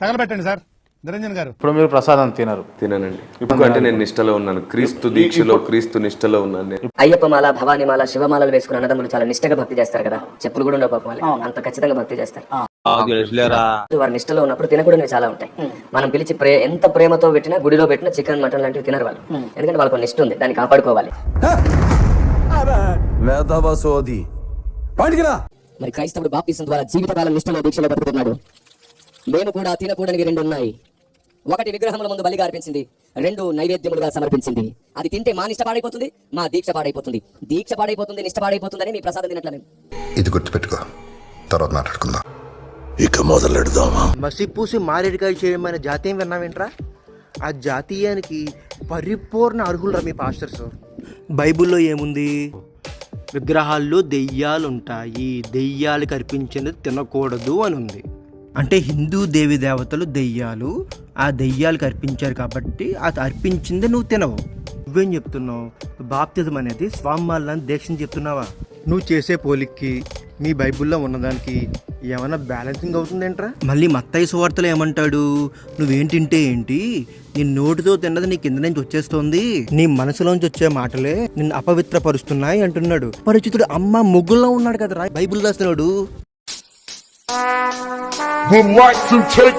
తగలబెట్టండి sir. Niranjan గారు. ఇప్పుడు మీరు ప్రసాదం తినరు. తిననండి. ఇప్పుడు అంటే నేను నిష్టలో ఉన్నాను. క్రీస్తు దీక్షలో క్రీస్తు నిష్టలో ఉన్నాను నేను. అయ్యప్ప మాల భవానీ మాల శివమాలలు వేసుకున్న అన్నదమ్ములు చాలా నిష్టగా భక్తి చేస్తారు కదా. చెప్పులు కూడా ఉండవు పాపం. అంత ఖచ్చితంగా భక్తి చేస్తారు. వారి నిష్టలో ఉన్నప్పుడు తినకూడనివి చాలా ఉంటాయి. మనం పిలిచి ప్రే ఎంత ప్రేమతో పెట్టినా గుడిలో పెట్టినా చికెన్ మటన్ లాంటివి తినరు వాళ్ళు. ఎందుకంటే వాళ్ళకు నిష్ట ఉంది. దాన్ని కాపాడుకోవాలి. మరి క్రైస్తవుడు బాప్తిసం ద్వారా జీవితకాలం నిష్టలో దీక్షలో బతుకుతున్నాడు. మేము కూడా తినకూడనివి రెండు ఉన్నాయి. ఒకటి విగ్రహముల ముందు బలిగా అర్పించింది రెండు నైవేద్యములుగా సమర్పించింది. అది తింటే మా నిష్ట పాడైపోతుంది మా దీక్ష పాడైపోతుంది. దీక్ష పాడైపోతుంది నిష్ట పాడైపోతుందని మీ ప్రసాదం తినట్లేదు ఇది గుర్తుపెట్టుకో తర్వాత మాట్లాడుకుందాం. ఇక మొదలెడదామా? మసిపూసి మారేడుకాయ చేయమనే జాతీయం విన్నావేంట్రా? ఆ జాతీయానికి పరిపూర్ణ అర్హులరా మీ పాస్టర్స్ బైబిల్లో ఏముంది? విగ్రహాల్లో దెయ్యాలు ఉంటాయి దెయ్యాలు కర్పించినది తినకూడదు అని ఉంది అంటే హిందూ దేవి దేవతలు దెయ్యాలు ఆ దెయ్యాలకు అర్పించారు కాబట్టి అది అర్పించింది నువ్వు తినవు. నువ్వేం చెప్తున్నావు? బాప్తిజం అనేది స్వామివాళ్ళని దీక్షని చెప్తున్నావా? నువ్వు చేసే పోలిక్కి మీ బైబిల్లో ఉన్నదానికి ఏమైనా బ్యాలెన్సింగ్ అవుతుందేంట్రా? మళ్ళీ మత్తయ్య సువార్తలు ఏమంటాడు? నువ్వేంటింటే ఏంటి? నీ నోటితో తిన్నది నీ కింద నుంచి వచ్చేస్తోంది. నీ మనసులోంచి వచ్చే మాటలే నిన్ను అపవిత్రపరుస్తున్నాయి అంటున్నాడు. పరిచితుడు అమ్మ ముగ్గుల్లో ఉన్నాడు కదరా బైబిల్ రాస్తున్నాడు Would like to take